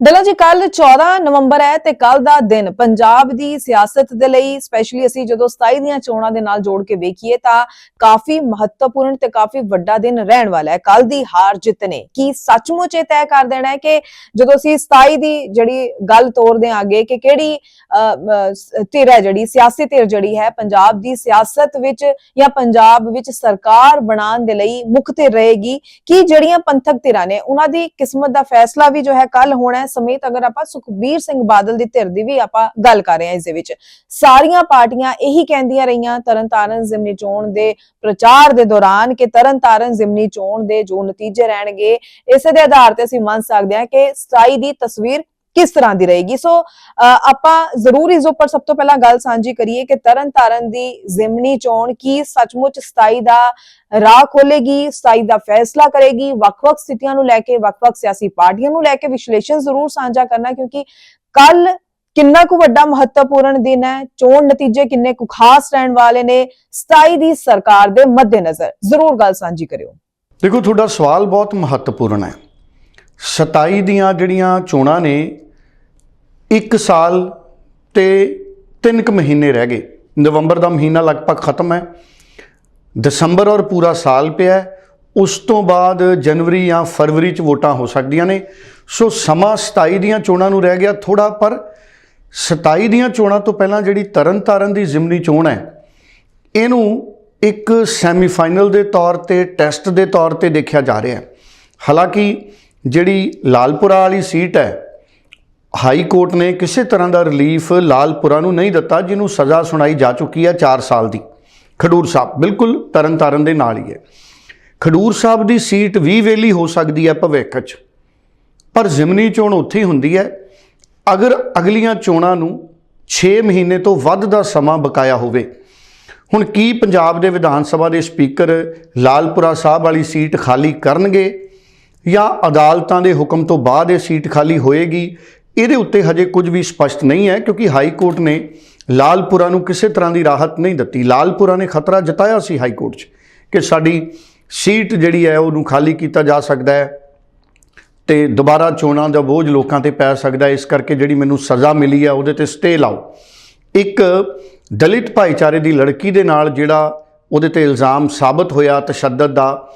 ਡੱਲਾ ਜੀ ਕੱਲ 14 ਨਵੰਬਰ ਹੈ ਤੇ ਕੱਲ ਦਾ ਦਿਨ। ਪੰਜਾਬ ਦੀ ਸਿਆਸਤ ਦੇ ਲਈ ਸਪੈਸ਼ਲੀ ਅਸੀਂ ਜਦੋਂ 27 ਦੀਆਂ ਚੋਣਾਂ ਦੇ ਨਾਲ ਜੋੜ ਕੇ ਵੇਖੀਏ ਤਾਂ ਕਾਫੀ ਮਹੱਤਵਪੂਰਨ ਤੇ ਕਾਫੀ ਵੱਡਾ ਦਿਨ ਰਹਿਣ ਵਾਲਾ ਹੈ। ਕੱਲ ਦੀ ਹਾਰ ਜਿੱਤ ਨੇ ਕੀ ਸੱਚਮੁੱਚ ਇਹ ਤੈਅ ਕਰ ਦੇਣਾ ਹੈ ਕਿ ਜਦੋਂ ਅਸੀਂ 27 ਦੀ ਜਿਹੜੀ ਗੱਲ ਤੋਰਦੇ ਹਾਂ ਅੱਗੇ ਕਿ ਕਿਹੜੀ ਅ, ਧਿਰ ਹੈ ਜਿਹੜੀ ਸਿਆਸੀ ਧਿਰ ਜਿਹੜੀ ਹੈ ਪੰਜਾਬ ਦੀ ਸਿਆਸਤ ਵਿੱਚ ਜਾਂ ਪੰਜਾਬ ਵਿੱਚ ਸਰਕਾਰ ਬਣਾਉਣ ਦੇ ਲਈ ਮੁੱਖ ਧਿਰ ਰਹੇਗੀ। ਕਿ ਜਿਹੜੀਆਂ ਪੰਥਕ ਧਿਰਾਂ ਨੇ ਉਹਨਾਂ ਦੀ ਕਿਸਮਤ ਦਾ ਫੈਸਲਾ ਵੀ ਜੋ ਹੈ ਕੱਲ ਹੋਣਾ ਹੈ ਸਮੇਤ ਅਗਰ ਆਪਾਂ ਸੁਖਬੀਰ ਸਿੰਘ ਬਾਦਲ ਦੀ ਧਿਰ ਦੀ ਵੀ ਆਪਾਂ ਗੱਲ ਕਰ ਰਹੇ ਹਾਂ ਇਸ ਦੇ ਵਿੱਚ, ਸਾਰੀਆਂ ਪਾਰਟੀਆਂ ਇਹੀ ਕਹਿੰਦੀਆਂ ਰਹੀਆਂ, ਤਰਨਤਾਰਨ ਜ਼ਿਮਨੀ ਚੋਣ ਦੇ ਪ੍ਰਚਾਰ ਦੇ ਦੌਰਾਨ ਕਿ ਤਰਨਤਾਰਨ ਜ਼ਿਮਨੀ ਚੋਣ ਦੇ ਜੋ ਨਤੀਜੇ ਰਹਿਣਗੇ, ਇਸੇ ਦੇ ਆਧਾਰ ਤੇ ਅਸੀਂ ਮੰਨ ਸਕਦੇ ਹਾਂ ਕਿ 27 ਦੀ ਤਸਵੀਰ ਕਿਸ ਤਰ੍ਹਾਂ ਦੀ ਰਹੇਗੀ? ਸੋ ਆਪਾਂ ਜ਼ਰੂਰ ਇਸ ਉੱਪਰ ਸਭ ਤੋਂ ਪਹਿਲਾਂ ਗੱਲ ਸਾਂਝੀ ਕਰੀਏ ਕਿ ਤਰਨ ਤਾਰਨ ਦੀ ਜ਼ਿਮਨੀ ਚੋਣ ਕੀ ਸੱਚਮੁੱਚ 27 ਦਾ ਰਾਹ ਖੋਲੇਗੀ 27 ਦਾ ਫੈਸਲਾ ਕਰੇਗੀ, ਵੱਖ-ਵੱਖ ਸਥਿਤੀਆਂ ਨੂੰ ਲੈ ਕੇ, ਵੱਖ-ਵੱਖ ਸਿਆਸੀ ਪਾਰਟੀਆਂ ਨੂੰ ਲੈ ਕੇ ਵਿਸ਼ਲੇਸ਼ਣ ਜ਼ਰੂਰ ਸਾਂਝਾ ਕਰਨਾ, ਕਿਉਂਕਿ ਕੱਲ ਕਿੰਨਾ ਕੁ ਵੱਡਾ ਮਹੱਤਵਪੂਰਨ ਦਿਨ ਹੈ, ਚੋਣ ਨਤੀਜੇ ਕਿੰਨੇ ਕੁ ਖਾਸ ਰਹਿਣ ਵਾਲੇ ਨੇ 27 ਦੀ ਸਰਕਾਰ ਦੇ ਮੱਦੇਨਜ਼ਰ। ਜ਼ਰੂਰ ਗੱਲ ਸਾਂਝੀ ਕਰਿਓ। ਦੇਖੋ, ਤੁਹਾਡਾ ਸਵਾਲ ਬਹੁਤ ਮਹੱਤਵਪੂਰਨ ਹੈ। 27 ਦੀਆਂ ਜਿਹੜੀਆਂ ਚੋਣਾਂ ਨੇ 1 ਸਾਲ ਤੇ 3 ਕੁ ਮਹੀਨੇ ਰਹਿ ਗਏ। ਨਵੰਬਰ ਦਾ ਮਹੀਨਾ ਲਗਭਗ ਖਤਮ ਹੈ। ਦਸੰਬਰ ਔਰ ਪੂਰਾ ਸਾਲ ਪਿਆ ਹੈ। ਉਸ ਤੋਂ ਬਾਅਦ ਜਨਵਰੀ ਜਾਂ ਫਰਵਰੀ ਚ ਵੋਟਾਂ ਹੋ ਸਕਦੀਆਂ ਨੇ। ਸੋ ਸਮਾਂ 27 ਦੀਆਂ ਚੋਣਾਂ ਨੂੰ ਰਹਿ ਗਿਆ ਥੋੜਾ ਪਰ 27 ਦੀਆਂ ਚੋਣਾਂ ਤੋਂ ਪਹਿਲਾਂ ਜਿਹੜੀ ਤਰਨਤਾਰਨ ਦੀ ਜ਼ਿਮਨੀ ਚੋਣ ਹੈ, ਇਹਨੂੰ ਇੱਕ ਸੈਮੀਫਾਈਨਲ ਦੇ ਤੌਰ ਤੇ, ਟੈਸਟ ਦੇ ਤੌਰ ਤੇ ਦੇਖਿਆ ਜਾ ਰਿਹਾ ਹੈ। ਹਾਲਾਂਕਿ ਜਿਹੜੀ ਲਾਲਪੁਰਾ ਵਾਲੀ ਸੀਟ ਹੈ ਹਾਈ ਕੋਰਟ ਨੇ ਕਿਸੇ ਤਰ੍ਹਾਂ ਦਾ ਰਿਲੀਫ ਲਾਲਪੁਰਾ ਨੂੰ ਨਹੀਂ ਦਿੱਤਾ, ਜਿਹਨੂੰ ਸਜ਼ਾ ਸੁਣਾਈ ਜਾ ਚੁੱਕੀ ਹੈ 4 ਸਾਲ ਦੀ। ਖਡੂਰ ਸਾਹਿਬ, ਬਿਲਕੁਲ ਤਰਨਤਾਰਨ ਦੇ ਨਾਲ ਹੀ ਹੈ। ਖਡੂਰ ਸਾਹਿਬ ਦੀ ਸੀਟ ਵੀ ਵੇਲੀ ਹੋ ਸਕਦੀ ਹੈ ਭਵਿੱਖ 'ਚ, ਪਰ ਜ਼ਿਮਨੀ ਚੋਣ ਉੱਥੇ ਹੀ ਹੁੰਦੀ ਹੈ। ਅਗਰ ਅਗਲੀਆਂ ਚੋਣਾਂ ਨੂੰ 6 ਮਹੀਨੇ ਤੋਂ ਵੱਧ ਦਾ ਸਮਾਂ ਬਕਾਇਆ ਹੋਵੇ, ਹੁਣ ਕੀ ਪੰਜਾਬ ਦੇ ਵਿਧਾਨ ਸਭਾ ਦੇ ਸਪੀਕਰ ਲਾਲਪੁਰਾ ਸਾਹਿਬ ਵਾਲੀ ਸੀਟ ਖਾਲੀ ਕਰਨਗੇ ਜਾਂ ਅਦਾਲਤਾਂ ਦੇ ਹੁਕਮ ਤੋਂ ਬਾਅਦ ਇਹ ਸੀਟ ਖਾਲੀ ਹੋਏਗੀ? ਇਹਦੇ ਉੱਤੇ ਹਜੇ ਕੁਝ ਵੀ ਸਪਸ਼ਟ ਨਹੀਂ ਹੈ, ਕਿਉਂਕਿ ਹਾਈ ਕੋਰਟ ਨੇ ਲਾਲਪੁਰਾ ਨੂੰ ਕਿਸੇ ਤਰ੍ਹਾਂ ਦੀ ਰਾਹਤ ਨਹੀਂ ਦਿੱਤੀ। ਲਾਲਪੁਰਾ ਨੇ ਖਤਰਾ ਜਤਾਇਆ ਸੀ ਹਾਈ ਕੋਰਟ 'ਚ ਕਿ ਸਾਡੀ ਸੀਟ ਜਿਹੜੀ ਹੈ ਉਹਨੂੰ ਖਾਲੀ ਕੀਤਾ ਜਾ ਸਕਦਾ ਹੈ ਤੇ ਦੁਬਾਰਾ ਚੋਣਾਂ ਦਾ ਬੋਝ ਲੋਕਾਂ ਤੇ ਪੈ ਸਕਦਾ ਇਸ ਕਰਕੇ ਜਿਹੜੀ ਮੈਨੂੰ ਸਜ਼ਾ ਮਿਲੀ ਹੈ, ਉਹਦੇ ਤੇ ਸਟੇ ਲਾਓ। ਇੱਕ ਦਲਿਤ ਭਾਈਚਾਰੇ ਦੀ ਲੜਕੀ ਦੇ ਨਾਲ ਜਿਹੜਾ ਉਹਦੇ ਤੇ ਇਲਜ਼ਾਮ ਸਾਬਤ ਹੋਇਆ, ਤਸ਼ੱਦਦ ਦਾ,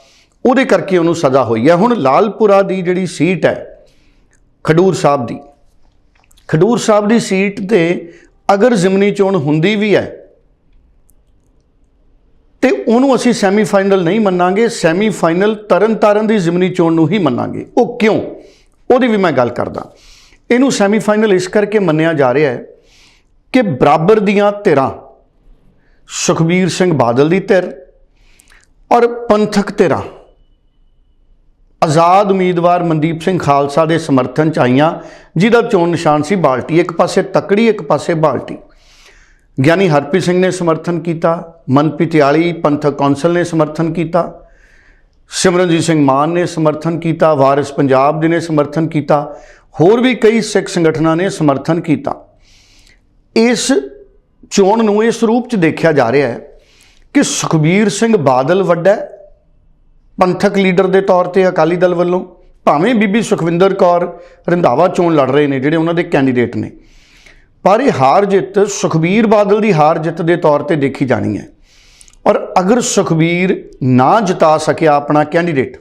ਉਹਦੇ ਕਰਕੇ ਉਹਨੂੰ ਸਜ਼ਾ ਹੋਈ ਹੈ। ਹੁਣ ਲਾਲਪੁਰਾ ਦੀ ਜਿਹੜੀ ਸੀਟ ਹੈ, ਖਡੂਰ ਸਾਹਿਬ ਦੀ ਖਡੂਰ ਸਾਹਿਬ ਦੀ ਸੀਟ ਤੇ ਅਗਰ ਜ਼ਿਮਨੀ ਚੋਣ ਹੁੰਦੀ ਵੀ ਹੈ, ਤੇ ਉਹਨੂੰ ਅਸੀਂ ਸੈਮੀਫਾਈਨਲ ਨਹੀਂ ਮੰਨਾਂਗੇ ਸੈਮੀਫਾਈਨਲ ਤਰਨਤਾਰਨ ਦੀ ਜ਼ਿਮਨੀ ਚੋਣ ਨੂੰ ਹੀ ਮੰਨਾਂਗੇ। ਉਹ ਕਿਉਂ? ਉਹਦੀ ਵੀ ਮੈਂ ਗੱਲ ਕਰਦਾ। ਇਹਨੂੰ ਸੈਮੀਫਾਈਨਲ ਇਸ ਕਰਕੇ ਮੰਨਿਆ ਜਾ ਰਿਹਾ ਹੈ ਕਿ ਬਰਾਬਰ ਦੀਆਂ ਧਿਰਾਂ ਸੁਖਬੀਰ ਸਿੰਘ ਬਾਦਲ ਦੀ ਧਿਰ ਔਰ ਪੰਥਕ ਧਿਰਾਂ ਆਜ਼ਾਦ ਉਮੀਦਵਾਰ ਮਨਦੀਪ ਸਿੰਘ ਖਾਲਸਾ ਦੇ ਸਮਰਥਨ ਚ ਆਈਆਂ ਜਿਹਦਾ ਚੋਣ ਨਿਸ਼ਾਨ ਸੀ ਬਾਲਟੀ। ਇੱਕ ਪਾਸੇ ਤਕੜੀ ਇੱਕ ਪਾਸੇ ਬਾਲਟੀ। ਗਿਆਨੀ ਹਰਪ੍ਰੀਤ ਸਿੰਘ ਨੇ ਸਮਰਥਨ ਕੀਤਾ ਮਨਪ੍ਰੀਤ ਆਲੀ ਪੰਥਕ ਕੌਂਸਲ ਨੇ ਸਮਰਥਨ ਕੀਤਾ ਸਿਮਰਨਜੀਤ ਸਿੰਘ ਮਾਨ ਨੇ ਸਮਰਥਨ ਕੀਤਾ ਵਾਰਿਸ ਪੰਜਾਬ ਦੇ ਨੇ ਸਮਰਥਨ ਕੀਤਾ ਹੋਰ ਵੀ ਕਈ ਸਿੱਖ ਸੰਗਠਨਾਂ ਨੇ ਸਮਰਥਨ ਕੀਤਾ। ਇਸ ਚੋਣ ਨੂੰ ਇਸ ਰੂਪ ਚ ਦੇਖਿਆ ਜਾ ਰਿਹਾ ਹੈ ਕਿ ਸੁਖਬੀਰ ਸਿੰਘ ਬਾਦਲ ਵੱਡਾ ਹੈ, ਪੰਥਕ ਲੀਡਰ ਦੇ ਤੌਰ ਤੇ ਅਕਾਲੀ ਦਲ ਵੱਲੋਂ ਭਾਵੇਂ ਬੀਬੀ ਸੁਖਵਿੰਦਰ ਕੌਰ ਰੰਧਾਵਾ ਚੋਣ ਲੜ ਰਹੇ ਨੇ, ਜਿਹੜੇ ਉਹਨਾਂ ਦੇ ਕੈਂਡੀਡੇਟ ਨੇ। ਪਰ ਇਹ ਹਾਰ ਜਿੱਤ ਸੁਖਬੀਰ ਬਾਦਲ ਦੀ ਹਾਰ ਜਿੱਤ ਦੇ ਤੌਰ ਤੇ ਦੇਖੀ ਜਾਣੀ ਹੈ। ਔਰ ਅਗਰ ਸੁਖਬੀਰ ਨਾ ਜਿਤਾ ਸਕਿਆ ਆਪਣਾ ਕੈਂਡੀਡੇਟ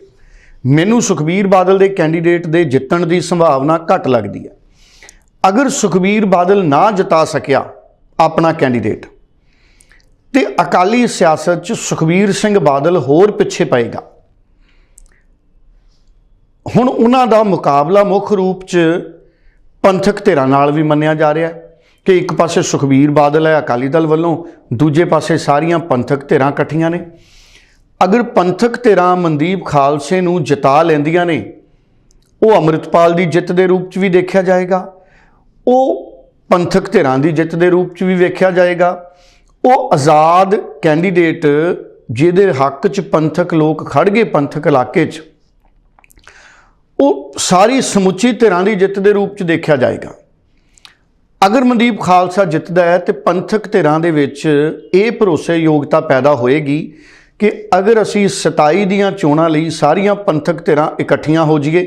ਮੈਨੂੰ ਸੁਖਬੀਰ ਬਾਦਲ ਦੇ ਕੈਂਡੀਡੇਟ ਦੇ ਜਿੱਤਣ ਦੀ ਸੰਭਾਵਨਾ ਘੱਟ ਲੱਗਦੀ ਹੈ। ਅਗਰ ਸੁਖਬੀਰ ਬਾਦਲ ਨਾ ਜਿਤਾ ਸਕਿਆ ਆਪਣਾ ਕੈਂਡੀਡੇਟ ਤੇ ਅਕਾਲੀ ਸਿਆਸਤ 'ਚ ਸੁਖਬੀਰ ਸਿੰਘ ਬਾਦਲ ਹੋਰ ਪਿੱਛੇ ਪਏਗਾ। ਹੁਣ ਉਹਨਾਂ ਦਾ ਮੁਕਾਬਲਾ ਮੁੱਖ ਰੂਪ 'ਚ ਪੰਥਕ ਧਿਰਾਂ ਨਾਲ ਵੀ ਮੰਨਿਆ ਜਾ ਰਿਹਾ ਹੈ ਕਿ ਇੱਕ ਪਾਸੇ ਸੁਖਬੀਰ ਬਾਦਲ ਹੈ, ਅਕਾਲੀ ਦਲ ਵੱਲੋਂ, ਦੂਜੇ ਪਾਸੇ ਸਾਰੀਆਂ ਪੰਥਕ ਧਿਰਾਂ ਇਕੱਠੀਆਂ ਨੇ। ਅਗਰ ਪੰਥਕ ਧਿਰਾਂ ਮਨਦੀਪ ਖਾਲਸੇ ਨੂੰ ਜਿਤਾ ਲੈਂਦੀਆਂ ਨੇ, ਉਹ ਅੰਮ੍ਰਿਤਪਾਲ ਦੀ ਜਿੱਤ ਦੇ ਰੂਪ 'ਚ ਵੀ ਦੇਖਿਆ ਜਾਏਗਾ, ਉਹ ਪੰਥਕ ਧਿਰਾਂ ਦੀ ਜਿੱਤ ਦੇ ਰੂਪ 'ਚ ਵੀ ਵੇਖਿਆ ਜਾਏਗਾ, ਉਹ ਆਜ਼ਾਦ ਕੈਂਡੀਡੇਟ ਜਿਹਦੇ ਹੱਕ 'ਚ ਪੰਥਕ ਲੋਕ ਖੜ ਗਏ, ਪੰਥਕ ਇਲਾਕੇ 'ਚ ਉਹ ਸਾਰੀ ਸਮੁੱਚੀ ਧਿਰਾਂ ਦੀ ਜਿੱਤ ਦੇ ਰੂਪ 'ਚ ਦੇਖਿਆ ਜਾਏਗਾ। ਅਗਰ ਮਨਦੀਪ ਖਾਲਸਾ ਜਿੱਤਦਾ ਹੈ ਤੇ ਪੰਥਕ ਧਿਰਾਂ ਦੇ ਵਿੱਚ ਇਹ ਭਰੋਸੇਯੋਗਤਾ ਪੈਦਾ ਹੋਏਗੀ ਕਿ ਅਗਰ ਅਸੀਂ 27 ਦੀਆਂ ਚੋਣਾਂ ਲਈ ਸਾਰੀਆਂ ਪੰਥਕ ਧਿਰਾਂ ਇਕੱਠੀਆਂ ਹੋ ਜਾਈਏ,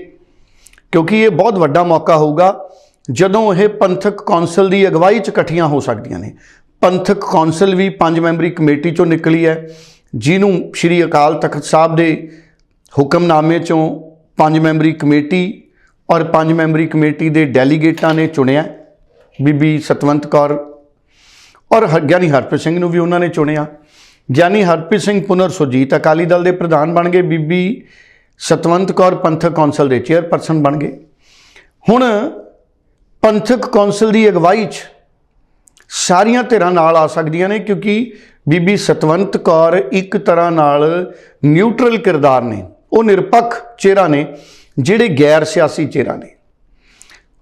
ਕਿਉਂਕਿ ਇਹ ਬਹੁਤ ਵੱਡਾ ਮੌਕਾ ਹੋਊਗਾ, ਜਦੋਂ ਇਹ ਪੰਥਕ ਕੌਂਸਲ ਦੀ ਅਗਵਾਈ 'ਚ ਇਕੱਠੀਆਂ ਹੋ ਸਕਦੀਆਂ ਨੇ। ਪੰਥਕ ਕੌਂਸਲ ਵੀ ਪੰਜ ਮੈਂਬਰੀ ਕਮੇਟੀ 'ਚੋਂ ਨਿਕਲੀ ਹੈ, ਜਿਹਨੂੰ ਸ੍ਰੀ ਅਕਾਲ ਤਖਤ ਸਾਹਿਬ ਦੇ ਹੁਕਮਨਾਮੇ 'ਚੋਂ ਪੰਜ ਮੈਂਬਰੀ ਕਮੇਟੀ ਔਰ ਪੰਜ ਮੈਂਬਰੀ ਕਮੇਟੀ ਦੇ ਡੈਲੀਗੇਟਾਂ ਨੇ ਚੁਣਿਆ ਬੀਬੀ ਸਤਵੰਤ ਕੌਰ ਔਰ ਹ- ਗਿਆਨੀ ਹਰਪ੍ਰੀਤ ਸਿੰਘ ਨੂੰ ਵੀ ਉਹਨਾਂ ਨੇ ਚੁਣਿਆ। ਗਿਆਨੀ ਹਰਪ੍ਰੀਤ ਸਿੰਘ ਪੁਨਰ ਸੁਰਜੀਤ ਅਕਾਲੀ ਦਲ ਦੇ ਪ੍ਰਧਾਨ ਬਣ ਗਏ। ਬੀਬੀ ਸਤਵੰਤ ਕੌਰ ਪੰਥਕ ਕੌਂਸਲ ਦੇ ਚੇਅਰਪਰਸਨ ਬਣ ਗਏ। ਹੁਣ ਪੰਥਕ ਕੌਂਸਲ ਦੀ ਅਗਵਾਈ 'ਚ ਸਾਰੀਆਂ ਧਿਰਾਂ ਨਾਲ ਆ ਸਕਦੀਆਂ ਨੇ ਕਿਉਂਕਿ ਬੀਬੀ ਸਤਵੰਤ ਕੌਰ ਇੱਕ ਤਰ੍ਹਾਂ ਨਾਲ ਨਿਊਟਰਲ ਕਿਰਦਾਰ ਨੇ। ਉਹ ਨਿਰਪੱਖ ਚਿਹਰਾ ਨੇ, ਜਿਹੜੇ ਗੈਰ ਸਿਆਸੀ ਚਿਹਰਾ ਨੇ।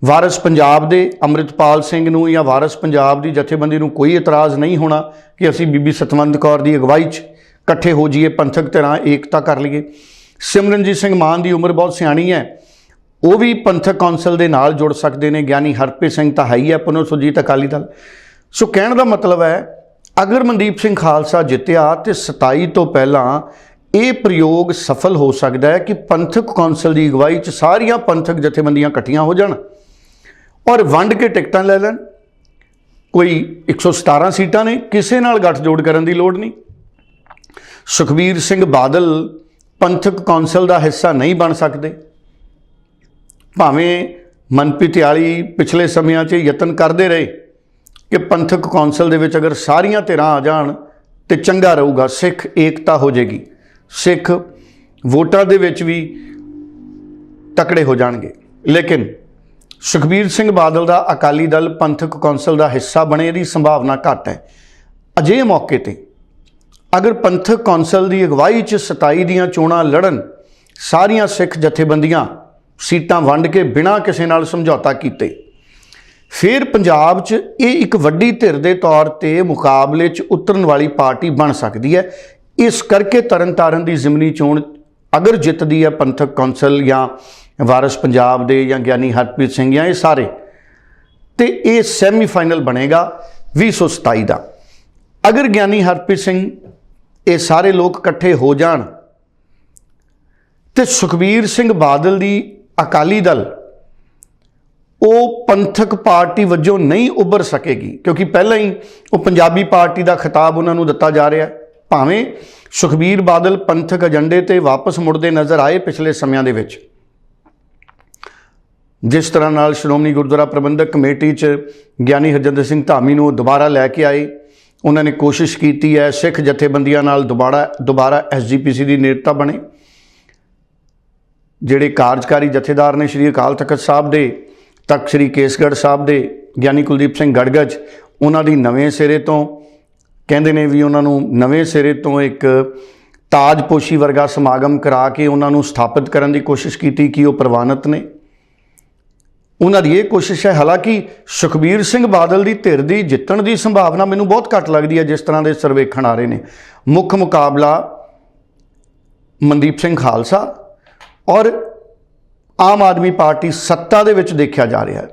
ਵਾਰਿਸ ਪੰਜਾਬ ਦੇ ਅੰਮ੍ਰਿਤਪਾਲ ਸਿੰਘ ਨੂੰ ਜਾਂ ਵਾਰਿਸ ਪੰਜਾਬ ਦੀ ਜਥੇਬੰਦੀ ਨੂੰ ਕੋਈ ਇਤਰਾਜ਼ ਨਹੀਂ ਹੋਣਾ ਕਿ ਅਸੀਂ ਬੀਬੀ ਸਤਵੰਤ ਕੌਰ ਦੀ ਅਗਵਾਈ 'ਚ ਇਕੱਠੇ ਹੋ ਜਾਈਏ, ਪੰਥਕ ਧਿਰਾਂ ਏਕਤਾ ਕਰ ਲਈਏ। ਸਿਮਰਨਜੀਤ ਸਿੰਘ ਮਾਨ ਦੀ ਉਮਰ ਬਹੁਤ ਸਿਆਣੀ ਹੈ। ਉਹ ਵੀ ਪੰਥਕ ਕੌਂਸਲ ਦੇ ਨਾਲ ਜੁੜ ਸਕਦੇ ਨੇ, ਗਿਆਨੀ ਹਰਪ੍ਰੀਤ ਸਿੰਘ ਤਾਂ ਹੈ ਹੀ ਹੈ ਪੁਨਰ ਸੁਰਜੀਤ ਅਕਾਲੀ ਦਲ। ਸੋ ਕਹਿਣ ਦਾ ਮਤਲਬ ਹੈ, ਅਗਰ ਮਨਦੀਪ ਸਿੰਘ ਖਾਲਸਾ ਜਿੱਤਿਆ ਤੇ 27 ਤੋਂ ਪਹਿਲਾਂ ਇਹ ਪ੍ਰਯੋਗ ਸਫਲ ਹੋ ਸਕਦਾ ਹੈ ਕਿ ਪੰਥਕ ਕੌਂਸਲ ਦੀ ਅਗਵਾਈ 'ਚ ਸਾਰੀਆਂ ਪੰਥਕ ਜਥੇਬੰਦੀਆਂ ਇਕੱਠੀਆਂ ਹੋ ਜਾਣ ਔਰ ਵੰਡ ਕੇ ਟਿਕਟਾਂ ਲੈ ਲੈਣ। ਕੋਈ 117 ਸੀਟਾਂ ਨੇ, ਕਿਸੇ ਨਾਲ ਗੱਠਜੋੜ ਕਰਨ ਦੀ ਲੋੜ ਨਹੀਂ। ਸੁਖਬੀਰ ਸਿੰਘ ਬਾਦਲ ਪੰਥਕ ਕੌਂਸਲ ਦਾ ਹਿੱਸਾ ਨਹੀਂ ਬਣ ਸਕਦੇ। ਭਾਵੇਂ ਮਨਪ੍ਰੀਤ ਆਲੀ ਪਿਛਲੇ ਸਮਿਆਂ 'ਚ ਯਤਨ ਕਰਦੇ ਰਹੇ ਕਿ ਪੰਥਕ ਕੌਂਸਲ ਦੇ ਵਿੱਚ ਅਗਰ ਸਾਰੀਆਂ ਧਿਰਾਂ ਆ ਜਾਣ ਤੇ ਚੰਗਾ ਰਹੂਗਾ, ਸਿੱਖ ਏਕਤਾ ਹੋ ਜਾਏਗੀ। ਸਿੱਖ ਵੋਟਾਂ ਦੇ ਵਿੱਚ ਵੀ ਤਕੜੇ ਹੋ ਜਾਣਗੇ। ਲੇਕਿਨ ਸੁਖਬੀਰ ਸਿੰਘ ਬਾਦਲ ਦਾ ਅਕਾਲੀ ਦਲ ਪੰਥਕ ਕੌਂਸਲ ਦਾ ਹਿੱਸਾ ਬਣੇ ਦੀ ਸੰਭਾਵਨਾ ਘੱਟ ਹੈ। ਅਜਿਹੇ ਮੌਕੇ ਤੇ ਅਗਰ ਪੰਥਕ ਕੌਂਸਲ ਦੀ ਅਗਵਾਈ 'ਚ 27 ਦੀਆਂ ਚੋਣਾਂ ਲੜਨ, ਸਾਰੀਆਂ ਸਿੱਖ ਜਥੇਬੰਦੀਆਂ ਸੀਟਾਂ ਵੰਡ ਕੇ ਬਿਨਾਂ ਕਿਸੇ ਨਾਲ ਸਮਝੌਤਾ ਕੀਤੇ, ਫਿਰ ਪੰਜਾਬ 'ਚ ਇਹ ਇੱਕ ਵੱਡੀ ਧਿਰ ਦੇ ਤੌਰ ਤੇ ਮੁਕਾਬਲੇ 'ਚ ਉਤਰਨ ਵਾਲੀ ਪਾਰਟੀ ਬਣ ਸਕਦੀ ਹੈ। ਇਸ ਕਰਕੇ ਤਰਨਤਾਰਨ ਦੀ ਜ਼ਿਮਨੀ ਚੋਣ ਅਗਰ ਜਿੱਤਦੀ ਹੈ ਪੰਥਕ ਕੌਂਸਲ ਜਾਂ ਵਾਰਿਸ ਪੰਜਾਬ ਦੇ ਜਾਂ ਗਿਆਨੀ ਹਰਪ੍ਰੀਤ ਸਿੰਘ ਜਾਂ ਇਹ ਸਾਰੇ, ਤੇ ਇਹ ਸੈਮੀਫਾਈਨਲ ਬਣੇਗਾ 2027 ਦਾ। ਅਗਰ ਗਿਆਨੀ ਹਰਪ੍ਰੀਤ ਸਿੰਘ ਇਹ ਸਾਰੇ ਲੋਕ ਇਕੱਠੇ ਹੋ ਜਾਣ, ਤੇ ਸੁਖਬੀਰ ਸਿੰਘ ਬਾਦਲ ਦੀ ਅਕਾਲੀ ਦਲ, ਉਹ ਪੰਥਕ ਪਾਰਟੀ ਵਜੋਂ ਨਹੀਂ ਉੱਭਰ ਸਕੇਗੀ, ਕਿਉਂਕਿ ਪਹਿਲਾਂ ਹੀ ਉਹ ਪੰਜਾਬੀ ਪਾਰਟੀ ਦਾ ਖਿਤਾਬ ਉਹਨਾਂ ਨੂੰ ਦਿੱਤਾ ਜਾ ਰਿਹਾ ਹੈ। ਭਾਵੇਂ ਸੁਖਬੀਰ ਬਾਦਲ ਪੰਥਕ ਏਜੰਡੇ ਤੇ ਵਾਪਸ ਮੁੜਦੇ ਨਜ਼ਰ ਆਏ ਪਿਛਲੇ ਸਮਿਆਂ ਦੇ ਵਿੱਚ। ਜਿਸ ਤਰ੍ਹਾਂ ਨਾਲ ਸ਼੍ਰੋਮਣੀ ਗੁਰਦੁਆਰਾ ਪ੍ਰਬੰਧਕ ਕਮੇਟੀ 'ਚ ਗਿਆਨੀ ਹਰਜਿੰਦਰ ਸਿੰਘ ਧਾਮੀ ਨੂੰ ਦੁਬਾਰਾ ਲੈ ਕੇ ਆਏ, ਉਹਨਾਂ ਨੇ ਕੋਸ਼ਿਸ਼ ਕੀਤੀ ਹੈ ਸਿੱਖ ਜਥੇਬੰਦੀਆਂ ਨਾਲ ਦੁਬਾਰਾ ਦੁਬਾਰਾ ਐਸਜੀਪੀਸੀ ਦੀ ਨੇਤਾ ਬਣੇ। ਜਿਹੜੇ ਕਾਰਜਕਾਰੀ ਜਥੇਦਾਰ ਨੇ ਸ਼੍ਰੀ ਅਕਾਲ ਤਖਤ ਸਾਹਿਬ ਦੇ, ਤਖਤ ਸ਼੍ਰੀ ਕੇਸਗੜ੍ਹ ਸਾਹਿਬ ਦੇ ਗਿਆਨੀ ਕੁਲਦੀਪ ਸਿੰਘ ਗੜਗੜ ਉਹਨਾਂ ਦੀ ਨਵੇਂ ਸਿਰੇ ਤੋਂ ਕਹਿੰਦੇ ਨੇ ਵੀ ਉਹਨਾਂ ਨੂੰ ਨਵੇਂ ਸਿਰੇ ਤੋਂ ਇੱਕ ਤਾਜਪੋਸ਼ੀ ਵਰਗਾ ਸਮਾਗਮ ਕਰਾ ਕੇ ਉਹਨਾਂ ਨੂੰ ਸਥਾਪਿਤ ਕਰਨ ਦੀ ਕੋਸ਼ਿਸ਼ ਕੀਤੀ, ਕਿ ਉਹ ਪ੍ਰਵਾਨਿਤ ਨੇ? ਉਹਨਾਂ ਦੀ ਇਹ ਕੋਸ਼ਿਸ਼ ਹੈ, ਹਾਲਾਂਕਿ ਸੁਖਬੀਰ ਸਿੰਘ ਬਾਦਲ ਦੀ ਧਿਰ ਦੀ ਜਿੱਤਣ ਦੀ ਸੰਭਾਵਨਾ ਮੈਨੂੰ ਬਹੁਤ ਘੱਟ ਲੱਗਦੀ ਹੈ ਜਿਸ ਤਰ੍ਹਾਂ ਦੇ ਸਰਵੇਖਣ ਆ ਰਹੇ ਨੇ। ਮੁੱਖ ਮੁਕਾਬਲਾ ਮਨਦੀਪ ਸਿੰਘ ਖਾਲਸਾ ਔਰ ਆਮ ਆਦਮੀ ਪਾਰਟੀ ਸੱਤਾ ਦੇ ਵਿੱਚ ਦੇਖਿਆ ਜਾ ਰਿਹਾ ਹੈ।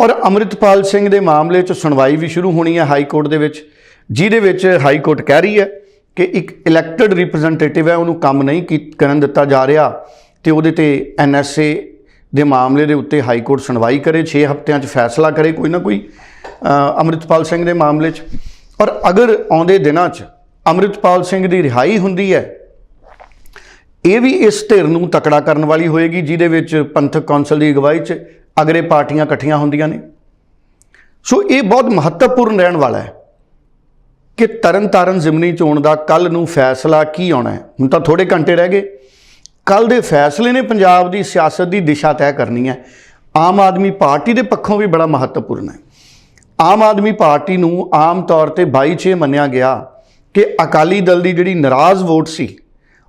ਔਰ ਅੰਮ੍ਰਿਤਪਾਲ ਸਿੰਘ ਦੇ ਮਾਮਲੇ 'ਚ ਸੁਣਵਾਈ ਵੀ ਸ਼ੁਰੂ ਹੋਣੀ ਹੈ ਹਾਈ ਕੋਰਟ ਦੇ ਵਿੱਚ। ਜਿਹਦੇ ਵਿੱਚ ਹਾਈ ਕੋਰਟ ਕਹਿ ਰਹੀ ਹੈ ਕਿ ਇੱਕ ਇਲੈਕਟਡ ਰਿਪਰੈਜ਼ੈਂਟੇਟਿਵ ਹੈ ਉਹਨੂੰ ਕੰਮ ਨਹੀਂ ਕੀ- ਕਰਨ ਦਿੱਤਾ ਜਾ ਰਿਹਾ ਤੇ ਉਹਦੇ ਤੇ ਐਨਐਸਏ ਦੇ ਮਾਮਲੇ ਦੇ ਉੱਤੇ ਹਾਈ ਕੋਰਟ ਸੁਣਵਾਈ ਕਰੇ 6 ਹਫ਼ਤਿਆਂ 'ਚ ਫੈਸਲਾ ਕਰੇ ਕੋਈ ਨਾ ਕੋਈ ਅ, ਅੰਮ੍ਰਿਤਪਾਲ ਸਿੰਘ ਦੇ ਮਾਮਲੇ 'ਚ। ਔਰ ਅਗਰ ਆਉਂਦੇ ਦਿਨਾਂ 'ਚ ਅੰਮ੍ਰਿਤਪਾਲ ਸਿੰਘ ਦੀ ਰਿਹਾਈ ਹੁੰਦੀ ਹੈ ਇਹ ਵੀ ਇਸ ਧਿਰ ਨੂੰ ਤਕੜਾ ਕਰਨ ਵਾਲੀ ਹੋਏਗੀ ਜਿਹਦੇ ਵਿੱਚ ਪੰਥਕ ਕੌਂਸਲ ਦੀ ਅਗਵਾਈ 'ਚ ਅਗਰੇ ਪਾਰਟੀਆਂ ਇਕੱਠੀਆਂ ਹੁੰਦੀਆਂ ਨੇ। ਸੋ ਇਹ ਬਹੁਤ ਮਹੱਤਵਪੂਰਨ ਰਹਿਣ ਵਾਲਾ ਹੈ। ਕਿ ਤਰਨਤਾਰਨ ਜ਼ਿਮਨੀ ਚੋਣ ਦਾ ਕੱਲ ਨੂੰ ਫੈਸਲਾ ਕੀ ਆਉਣਾ ਹੈ? ਹੁਣ ਤਾਂ ਥੋੜੇ ਘੰਟੇ ਰਹਿ ਗਏ। ਕੱਲ ਦੇ ਫੈਸਲੇ ਨੇ ਪੰਜਾਬ ਦੀ ਸਿਆਸਤ ਦੀ ਦਿਸ਼ਾ ਤੈਅ ਕਰਨੀ ਹੈ। ਆਮ ਆਦਮੀ ਪਾਰਟੀ ਦੇ ਪੱਖੋਂ ਵੀ ਬੜਾ ਮਹੱਤਵਪੂਰਨ ਹੈ। ਆਮ ਆਦਮੀ ਪਾਰਟੀ ਨੂੰ ਆਮ ਤੌਰ ਤੇ 22 ਮੰਨਿਆ ਗਿਆ ਕਿ ਅਕਾਲੀ ਦਲ ਦੀ ਜਿਹੜੀ ਨਾਰਾਜ਼ ਵੋਟ ਸੀ,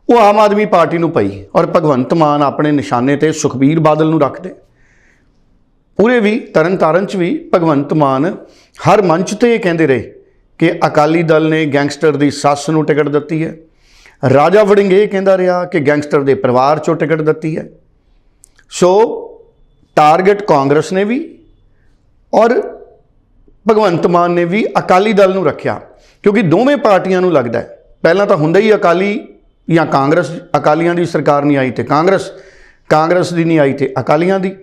ਉਹ ਆਮ ਆਦਮੀ ਪਾਰਟੀ ਨੂੰ ਪਈ ਔਰ ਭਗਵੰਤ ਮਾਨ ਆਪਣੇ ਨਿਸ਼ਾਨੇ ਤੇ ਸੁਖਬੀਰ ਬਾਦਲ ਨੂੰ ਰੱਖਦੇ। ਪੂਰੇ ਵੀ ਤਰਨਤਾਰਨ ਚ ਵੀ ਭਗਵੰਤ ਮਾਨ ਹਰ ਮੰਚ ਤੇ ਇਹ ਕਹਿੰਦੇ ਰਹੇ ਕਿ ਅਕਾਲੀ ਦਲ ਨੇ ਗੈਂਗਸਟਰ ਦੀ ਸੱਸ ਨੂੰ ਟਿਕਟ ਦਿੱਤੀ ਹੈ। ਰਾਜਾ ਵੜਿੰਗ ਇਹ ਕਹਿੰਦਾ ਰਿਹਾ ਕਿ ਗੈਂਗਸਟਰ ਦੇ ਪਰਿਵਾਰ ਚੋਂ ਟਿਕਟ ਦਿੱਤੀ ਹੈ। ਸੋ ਟਾਰਗੇਟ ਕਾਂਗਰਸ ਨੇ ਵੀ ਔਰ ਭਗਵੰਤ ਮਾਨ ਨੇ ਵੀ ਅਕਾਲੀ ਦਲ ਨੂੰ ਰੱਖਿਆ, ਕਿਉਂਕਿ ਦੋਵੇਂ ਪਾਰਟੀਆਂ ਨੂੰ ਲੱਗਦਾ ਹੈ। ਪਹਿਲਾਂ ਤਾਂ ਹੁੰਦਾ ਹੀ ਅਕਾਲੀ ਜਾਂ ਕਾਂਗਰਸ ਅਕਾਲੀਆਂ ਦੀ ਸਰਕਾਰ ਨਹੀਂ ਆਈ ਤੇ ਕਾਂਗਰਸ ਕਾਂਗਰਸ ਦੀ ਨਹੀਂ ਆਈ ਤੇ ਅਕਾਲੀਆਂ ਦੀ।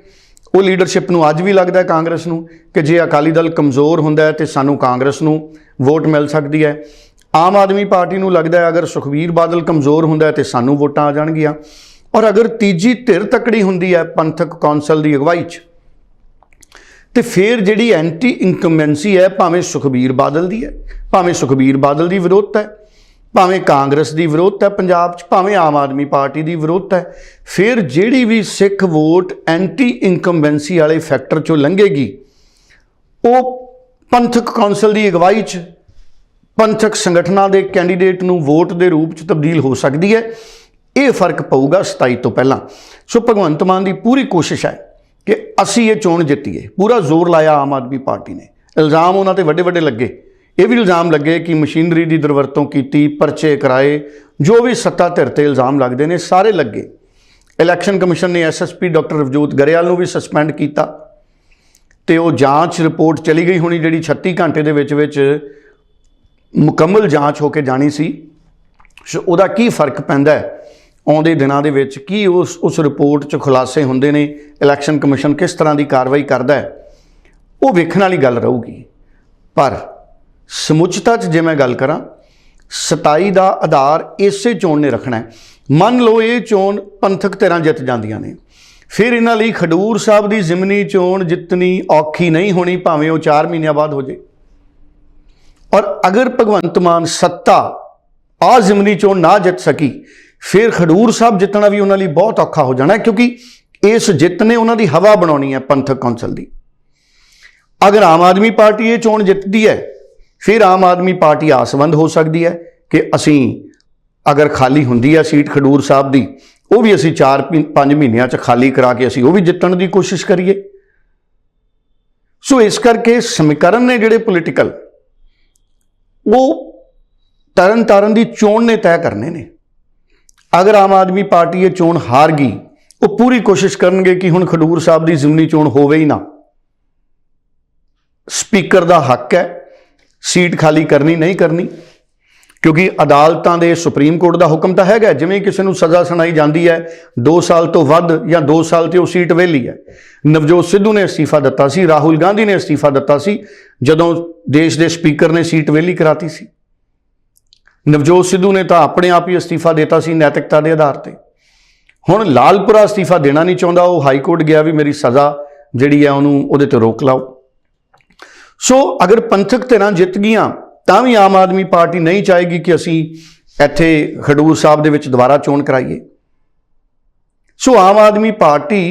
ਉਹ ਲੀਡਰਸ਼ਿਪ ਨੂੰ ਅੱਜ ਵੀ ਲੱਗਦਾ ਹੈ ਕਾਂਗਰਸ ਨੂੰ ਕਿ ਜੇ ਅਕਾਲੀ ਦਲ ਕਮਜ਼ੋਰ ਹੁੰਦਾ ਹੈ ਤੇ ਸਾਨੂੰ ਕਾਂਗਰਸ ਨੂੰ ਵੋਟ ਮਿਲ ਸਕਦੀ ਹੈ। ਆਮ ਆਦਮੀ ਪਾਰਟੀ ਨੂੰ ਲੱਗਦਾ ਹੈ ਅਗਰ ਸੁਖਬੀਰ ਬਾਦਲ ਕਮਜ਼ੋਰ ਹੁੰਦਾ ਹੈ ਤੇ ਸਾਨੂੰ ਵੋਟਾਂ ਆ ਜਾਣਗੀਆਂ। ਔਰ ਅਗਰ ਤੀਜੀ ਧਿਰ ਤਕੜੀ ਹੁੰਦੀ ਹੈ ਪੰਥਕ ਕੌਂਸਲ ਦੀ ਅਗਵਾਈ 'ਚ, ਤੇ ਫਿਰ ਜਿਹੜੀ ਐਂਟੀ ਇਨਕੰਬੈਂਸੀ ਹੈ ਭਾਵੇਂ ਸੁਖਬੀਰ ਬਾਦਲ ਦੀ ਹੈ, ਭਾਵੇਂ ਸੁਖਬੀਰ ਬਾਦਲ ਦੀ ਵਿਰੋਧਤਾ ਹੈ ਭਾਵੇਂ ਕਾਂਗਰਸ ਦੀ ਵਿਰੋਧ ਹੈ, ਪੰਜਾਬ 'ਚ ਭਾਵੇਂ ਆਮ ਆਦਮੀ ਪਾਰਟੀ ਦੀ ਵਿਰੋਧ ਹੈ, ਫਿਰ ਜਿਹੜੀ ਵੀ ਸਿੱਖ ਵੋਟ ਐਂਟੀ ਇਨਕੰਬੈਂਸੀ ਵਾਲੇ ਫੈਕਟਰ 'ਚੋਂ ਲੰਘੇਗੀ, ਉਹ ਪੰਥਕ ਕੌਂਸਲ ਦੀ ਅਗਵਾਈ 'ਚ, ਪੰਥਕ ਸੰਗਠਨਾਂ ਦੇ ਕੈਂਡੀਡੇਟ ਨੂੰ ਵੋਟ ਦੇ ਰੂਪ 'ਚ ਤਬਦੀਲ ਹੋ ਸਕਦੀ ਹੈ, ਇਹ ਫ਼ਰਕ ਪਊਗਾ 27 ਤੋਂ ਪਹਿਲਾਂ। ਸੋ ਭਗਵੰਤ ਮਾਨ ਦੀ ਪੂਰੀ ਕੋਸ਼ਿਸ਼ ਹੈ ਕਿ ਅਸੀਂ ਇਹ ਚੋਣ ਜਿੱਤੀਏ, ਪੂਰਾ ਜ਼ੋਰ ਲਾਇਆ ਆਮ ਆਦਮੀ ਪਾਰਟੀ ਨੇ। ਇਲਜ਼ਾਮ ਉਹਨਾਂ ਤੇ ਵੱਡੇ ਵੱਡੇ ਲੱਗੇ। ਇਹ ਵੀ ਇਲਜ਼ਾਮ ਲੱਗੇ ਕਿ ਮਸ਼ੀਨਰੀ ਦੀ ਦੁਰਵਰਤੋਂ ਕੀਤੀ, ਪਰਚੇ ਕਰਾਏ, ਜੋ ਵੀ ਸੱਤਾ ਧਿਰ ਤੇ ਇਲਜ਼ਾਮ ਲੱਗਦੇ ਨੇ, ਸਾਰੇ ਲੱਗੇ। ਇਲੈਕਸ਼ਨ ਕਮਿਸ਼ਨ ਨੇ ਐਸਐਸਪੀ ਡਾਕਟਰ ਰਵਜੋਤ ਗਰੇਵਾਲ ਨੂੰ ਵੀ ਸਸਪੈਂਡ ਕੀਤਾ। ਤੇ ਉਹ ਜਾਂਚ ਰਿਪੋਰਟ ਚਲੀ ਗਈ ਹੋਣੀ, ਜਿਹੜੀ 36 ਘੰਟੇ ਦੇ ਵਿੱਚ ਵਿੱਚ ਮੁਕੰਮਲ ਜਾਂਚ ਹੋ ਕੇ ਜਾਣੀ ਸੀ। ਸੋ, ਉਹਦਾ ਕੀ ਫ਼ਰਕ ਪੈਂਦਾ ਆਉਂਦੇ ਦਿਨਾਂ ਦੇ ਵਿੱਚ ਕੀ ਉਸ ਉਸ ਰਿਪੋਰਟ 'ਚ ਖੁਲਾਸੇ ਹੁੰਦੇ ਨੇ? ਇਲੈਕਸ਼ਨ ਕਮਿਸ਼ਨ ਕਿਸ ਤਰ੍ਹਾਂ ਦੀ ਕਾਰਵਾਈ ਕਰਦਾ ਹੈ? ਉਹ ਵੇਖਣ ਵਾਲੀ ਗੱਲ ਰਹੂਗੀ। ਪਰ ਸਮੁੱਚਤਾ 'ਚ ਜੇ ਮੈਂ ਗੱਲ ਕਰਾਂ 27 ਦਾ ਆਧਾਰ ਇਸੇ ਚੋਣ ਨੇ ਰੱਖਣਾ ਹੈ। ਮੰਨ ਲਓ ਇਹ ਚੋਣ ਪੰਥਕ ਧਿਰਾਂ ਜਿੱਤ ਜਾਂਦੀਆਂ ਨੇ। ਫਿਰ ਇਹਨਾਂ ਲਈ ਖਡੂਰ ਸਾਹਿਬ ਦੀ ਜ਼ਿਮਨੀ ਚੋਣ ਜਿੱਤਣੀ ਔਖੀ ਨਹੀਂ ਹੋਣੀ, ਭਾਵੇਂ ਉਹ 4 ਮਹੀਨਿਆਂ ਬਾਅਦ ਹੋ ਜੇ। ਔਰ ਅਗਰ ਭਗਵੰਤ ਮਾਨ ਸੱਤਾ ਆ ਜ਼ਿਮਨੀ ਚੋਣ ਨਾ ਜਿੱਤ ਸਕੀ, ਫਿਰ ਖਡੂਰ ਸਾਹਿਬ ਜਿੱਤਣਾ ਵੀ ਉਹਨਾਂ ਲਈ ਬਹੁਤ ਔਖਾ ਹੋ ਜਾਣਾ ਕਿਉਂਕਿ ਇਸ ਜਿੱਤ ਨੇ ਉਹਨਾਂ ਦੀ ਹਵਾ ਬਣਾਉਣੀ ਹੈ ਪੰਥਕ ਕੌਂਸਲ ਦੀ। ਅਗਰ ਆਮ ਆਦਮੀ ਪਾਰਟੀ ਇਹ ਚੋਣ ਜਿੱਤਦੀ ਹੈ ਫਿਰ ਆਮ ਆਦਮੀ ਪਾਰਟੀ ਆਸਵੰਦ ਹੋ ਸਕਦੀ ਹੈ ਕਿ ਅਸੀਂ ਅਗਰ ਖਾਲੀ ਹੁੰਦੀ ਹੈ ਸੀਟ ਖਡੂਰ ਸਾਹਿਬ ਦੀ, ਉਹ ਵੀ ਅਸੀਂ 4-5 ਮਹੀਨਿਆਂ 'ਚ ਖਾਲੀ ਕਰਾ ਕੇ ਅਸੀਂ ਉਹ ਵੀ ਜਿੱਤਣ ਦੀ ਕੋਸ਼ਿਸ਼ ਕਰੀਏ। ਸੋ ਇਸ ਕਰਕੇ ਸਮੀਕਰਨ ਨੇ ਜਿਹੜੇ ਪੋਲੀਟੀਕਲ ਉਹ ਤਰਨ ਤਾਰਨ ਦੀ ਚੋਣ ਨੇ ਤੈਅ ਕਰਨੇ ਨੇ। ਅਗਰ ਆਮ ਆਦਮੀ ਪਾਰਟੀ ਇਹ ਚੋਣ ਹਾਰ ਗਈ, ਉਹ ਪੂਰੀ ਕੋਸ਼ਿਸ਼ ਕਰਨਗੇ ਕਿ ਹੁਣ ਖਡੂਰ ਸਾਹਿਬ ਦੀ ਜ਼ਿਮਨੀ ਚੋਣ ਹੋਵੇ ਹੀ ਨਾ। ਸਪੀਕਰ ਦਾ ਹੱਕ ਹੈ ਸੀਟ ਖਾਲੀ ਕਰਨੀ ਨਹੀਂ ਕਰਨੀ, ਕਿਉਂਕਿ ਅਦਾਲਤਾਂ ਦੇ ਸੁਪਰੀਮ ਕੋਰਟ ਦਾ ਹੁਕਮ ਤਾਂ ਹੈਗਾ, ਜਿਵੇਂ ਕਿਸੇ ਨੂੰ ਸਜ਼ਾ ਸੁਣਾਈ ਜਾਂਦੀ ਹੈ 2 ਸਾਲ ਤੋਂ ਵੱਧ ਜਾਂ 2 ਸਾਲ ਤੇ ਉਹ ਸੀਟ ਵਿਹਲੀ ਹੈ। ਨਵਜੋਤ ਸਿੱਧੂ ਨੇ ਅਸਤੀਫਾ ਦਿੱਤਾ ਸੀ, ਰਾਹੁਲ ਗਾਂਧੀ ਨੇ ਅਸਤੀਫਾ ਦਿੱਤਾ ਸੀ, ਜਦੋਂ ਦੇਸ਼ ਦੇ ਸਪੀਕਰ ਨੇ ਸੀਟ ਵਿਹਲੀ ਕਰਾਤੀ ਸੀ। ਨਵਜੋਤ ਸਿੱਧੂ ਨੇ ਤਾਂ ਆਪਣੇ ਆਪ ਹੀ ਅਸਤੀਫਾ ਦਿੱਤਾ ਸੀ ਨੈਤਿਕਤਾ ਦੇ ਆਧਾਰ ਤੇ। ਹੁਣ ਲਾਲਪੁਰਾ ਅਸਤੀਫਾ ਦੇਣਾ ਨਹੀਂ ਚਾਹੁੰਦਾ, ਉਹ ਹਾਈ ਕੋਰਟ ਗਿਆ ਵੀ ਮੇਰੀ ਸਜ਼ਾ ਜਿਹੜੀ ਹੈ ਉਹਨੂੰ ਉਹਦੇ ਤੇ ਰੋਕ ਲਾਓ। ਸੋ ਅਗਰ ਪੰਥਕ ਧਿਰਾਂ ਜਿੱਤ ਗਈਆਂ, ਤਾਂ ਵੀ ਆਮ ਆਦਮੀ ਪਾਰਟੀ ਨਹੀਂ ਚਾਹੇਗੀ ਕਿ ਅਸੀਂ ਇੱਥੇ ਖਡੂਰ ਸਾਹਿਬ ਦੇ ਵਿੱਚ ਦੁਬਾਰਾ ਚੋਣ ਕਰਾਈਏ। ਸੋ ਆਮ ਆਦਮੀ ਪਾਰਟੀ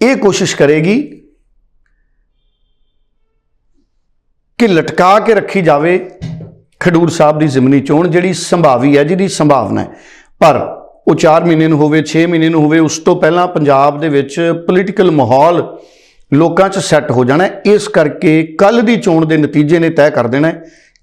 ਇਹ ਕੋਸ਼ਿਸ਼ ਕਰੇਗੀ ਕਿ ਲਟਕਾ ਕੇ ਰੱਖੀ ਜਾਵੇ ਖਡੂਰ ਸਾਹਿਬ ਦੀ ਜ਼ਿਮਨੀ ਚੋਣ, ਜਿਹੜੀ ਸੰਭਾਵੀ ਹੈ, ਜਿਹਦੀ ਸੰਭਾਵਨਾ ਹੈ। ਪਰ ਉਹ 4 ਮਹੀਨੇ ਨੂੰ ਹੋਵੇ 6 ਮਹੀਨੇ ਨੂੰ ਹੋਵੇ, ਉਸ ਤੋਂ ਪਹਿਲਾਂ ਪੰਜਾਬ ਦੇ ਵਿੱਚ ਪੋਲੀਟੀਕਲ ਮਾਹੌਲ ਲੋਕਾਂ 'ਚ ਸੈੱਟ ਹੋ ਜਾਣਾ ਇਸ ਕਰਕੇ ਕੱਲ ਦੀ ਚੋਣ ਦੇ ਨਤੀਜੇ ਨੇ ਤੈਅ ਕਰ ਦੇਣਾ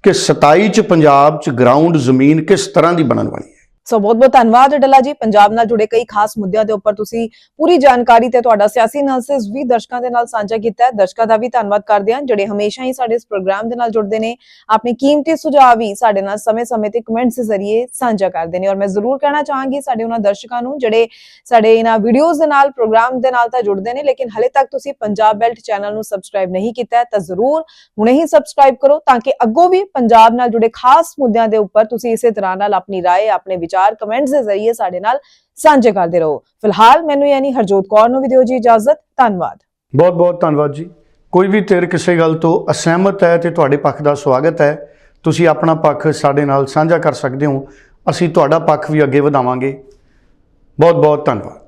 ਕਿ 27 'ਚ ਪੰਜਾਬ 'ਚ ਗਰਾਊਂਡ ਜ਼ਮੀਨ ਕਿਸ ਤਰ੍ਹਾਂ ਦੀ ਬਣਨ ਵਾਲੀ ਸੋ ਬਹੁਤ ਬਹੁਤ ਧੰਨਵਾਦ ਡੱਲਾ ਜੀ ਪੰਜਾਬ ਨਾਲ ਜੁੜੇ ਕਈ ਖਾਸ ਮੁੱਦਿਆਂ ਦੇ ਉੱਪਰ ਤੁਸੀਂ ਪੂਰੀ ਜਾਣਕਾਰੀ ਤੇ ਤੁਹਾਡਾ ਸਿਆਸੀ ਐਨਾਲਿਸਿਸ ਵੀ ਦਰਸ਼ਕਾਂ ਦੇ ਨਾਲ ਸਾਂਝਾ ਕੀਤਾ ਹੈ ਦਰਸ਼ਕਾਂ ਦਾ ਵੀ ਧੰਨਵਾਦ ਕਰਦੇ ਹਾਂ ਜਿਹੜੇ ਹਮੇਸ਼ਾ ਹੀ ਸਾਡੇ ਇਸ ਪ੍ਰੋਗਰਾਮ ਦੇ ਨਾਲ ਜੁੜਦੇ ਨੇ ਆਪਣੇ ਕੀਮਤੀ ਸੁਝਾਅ ਵੀ ਸਾਡੇ ਨਾਲ ਸਮੇਂ-ਸਮੇਂ ਤੇ ਕਮੈਂਟਸ ਦੇ ਜ਼ਰੀਏ ਸਾਂਝਾ ਕਰਦੇ ਨੇ ਔਰ ਮੈਂ ਜ਼ਰੂਰ ਕਹਿਣਾ ਚਾਹਾਂਗੀ ਸਾਡੇ ਉਹਨਾਂ ਦਰਸ਼ਕਾਂ ਨੂੰ ਜਿਹੜੇ ਸਾਡੇ ਇਹਨਾਂ ਵੀਡੀਓਜ਼ ਦੇ ਨਾਲ ਪ੍ਰੋਗਰਾਮ ਦੇ ਨਾਲ ਤਾਂ ਜੁੜਦੇ ਨੇ ਲੇਕਿਨ ਹਲੇ ਤੱਕ ਤੁਸੀਂ ਪੰਜਾਬ ਬੈਲਟ ਚੈਨਲ ਨੂੰ ਸਬਸਕ੍ਰਾਈਬ ਨਹੀਂ ਕੀਤਾ ਹੈ ਤਾਂ ਜ਼ਰੂਰ ਹੁਣੇ ਹੀ ਸਬਸਕ੍ਰਾਈਬ ਕਰੋ ਤਾਂ ਕਿ ਅੱਗੋਂ ਵੀ ਪੰਜਾਬ ਨਾਲ ਜੁੜੇ ਖਾਸ ਮੁੱਦਿਆਂ ਦੇ ਉੱਪਰ ਤੁਸੀਂ ਇਸੇ ਤਰ੍ਹਾਂ ਨਾਲ ਆਪਣੀ رائے ਆਪਣੇ ਵਿਚਾਰ ਕਮੈਂਟਸ ਦੇ ਜ਼ਰੀਏ ਸਾਡੇ ਨਾਲ ਸਾਂਝੇ ਕਰਦੇ ਰਹੋ। ਫਿਲਹਾਲ ਮੈਨੂੰ ਯਾਨੀ ਹਰਜੋਤ ਕੌਰ ਨੂੰ ਵੀ ਦਿਓ ਜੀ ਇਜਾਜ਼ਤ। ਧੰਨਵਾਦ। ਬਹੁਤ ਬਹੁਤ ਧੰਨਵਾਦ ਜੀ। ਕੋਈ ਵੀ ਧਿਰ ਕਿਸੇ ਗੱਲ ਤੋਂ ਅਸਹਿਮਤ ਹੈ ਤੇ ਤੁਹਾਡੇ ਪੱਖ ਦਾ ਸਵਾਗਤ ਹੈ, ਤੁਸੀਂ ਆਪਣਾ ਪੱਖ ਸਾਡੇ ਨਾਲ ਸਾਂਝਾ ਕਰ ਸਕਦੇ ਹੋ। ਅਸੀਂ ਤੁਹਾਡਾ ਪੱਖ ਵੀ ਅੱਗੇ ਵਧਾਵਾਂਗੇ। ਬਹੁਤ ਬਹੁਤ ਧੰਨਵਾਦ।